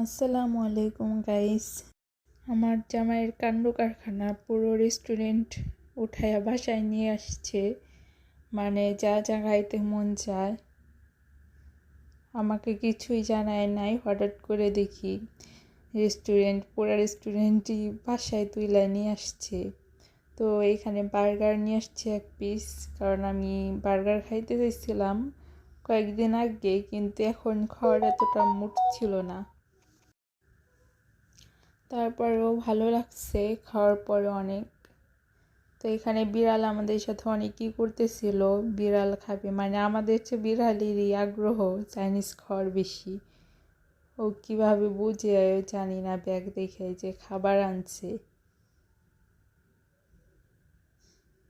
আসসালামু আলাইকুম গাইস আমার জামাইয়ের কাণ্ড কারখানা পুরো রেস্টুরেন্ট উঠায়া বাসায় নিয়ে আসছে। মানে যা যা খাইতে মন চায়। আমাকে কিছুই জানায় নাই, হঠাৎ করে দেখি রেস্টুরেন্ট পুরো রেস্টুরেন্টই বাসায় তুইলা নিয়ে আসছে। তো এখানে বার্গার নিয়ে আসছে এক পিস কারণ আমি বার্গার খাইতে চাইছিলাম কয়েকদিন আগে, কিন্তু এখন খাওয়ার এতটা মুড ছিল না। তারপরেও ভালো লাগছে, খাওয়ার পরে অনেক। তো এখানে বিড়াল আমাদের সাথে অনেকই করতেছিল। বিড়াল খাবে মানে আমাদের হচ্ছে বিড়ালেরই আগ্রহ চাইনিজ খাওয়ার বেশি। ও কীভাবে বুঝে জানি না, ব্যাগ দেখে যে খাবার আনছে।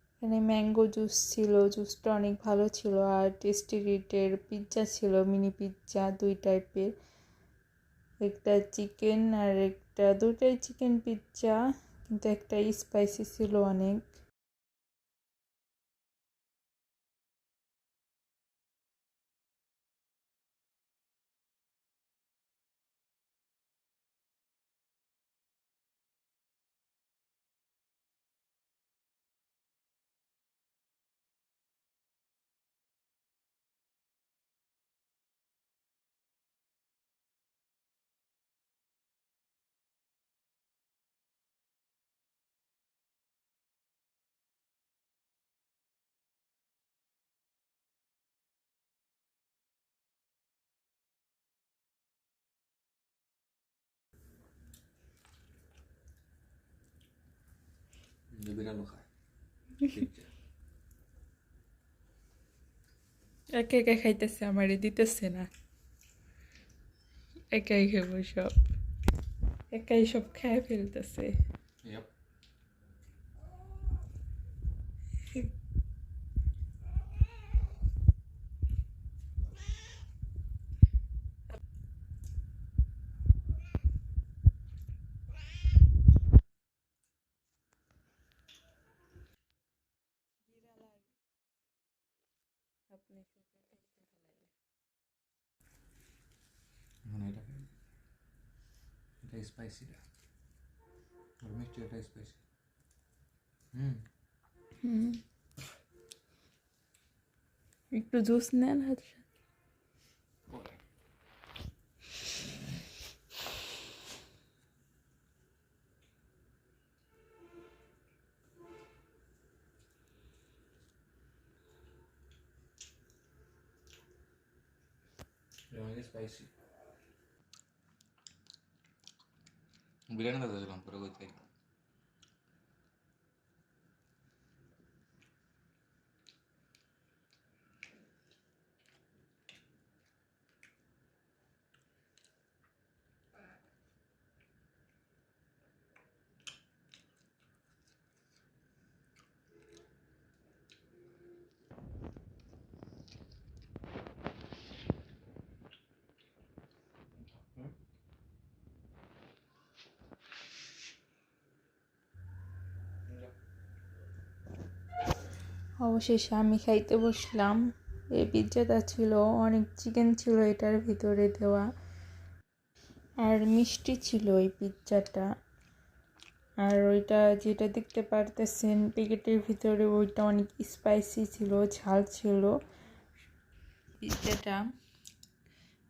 এখানে ম্যাঙ্গো জুস ছিল, জুসটা অনেক ভালো ছিল। আর টেস্টি রিটের পিৎজা ছিল, মিনি পিৎজা দুই টাইপের। একটা চিকেন আর একটা দুটাই চিকেন পিৎজা কিন্তু একটা স্পাইসি ছিল অনেক। বিড়ালও খায়। একা একা খাইতেছে আমারে দিতেছে না একাই খাব সব একাই সব খেয়ে ফেলতেছে মানে এটা কি? এটা স্পাইসি না আর মিষ্টি এটা স্পাইসি হুম একটু জুস নেন হাতে অনেক স্পাইসি বিরিয়ানি দাদা দিলাম পরে অবশেষে আমি খাইতে বসলাম। এই পিৎজাটা ছিল, অনেক চিকেন ছিল এটার ভিতরে দেওয়া। আর মিষ্টি ছিল এই পিৎজাটা আর ওইটা যেটা দেখতে পারতেছেন, প্যাকেটের ভিতরে ওইটা অনেক স্পাইসি ছিল, ঝাল ছিল। পিৎজাটা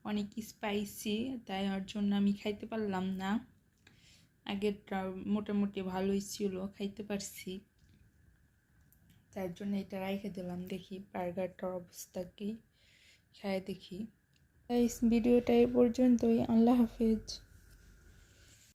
অনেক স্পাইসি তাই ওর জন্য আমি খাইতে পারলাম না। আগেরটা মোটামুটি ভালোই ছিল, খাইতে পারছি। তার জন্য এটা রেখে দিলাম। দেখি বার্গারটার অবস্থা কি। খায় দেখি। ভিডিওটা এই পর্যন্তই। আল্লাহ হাফিজ।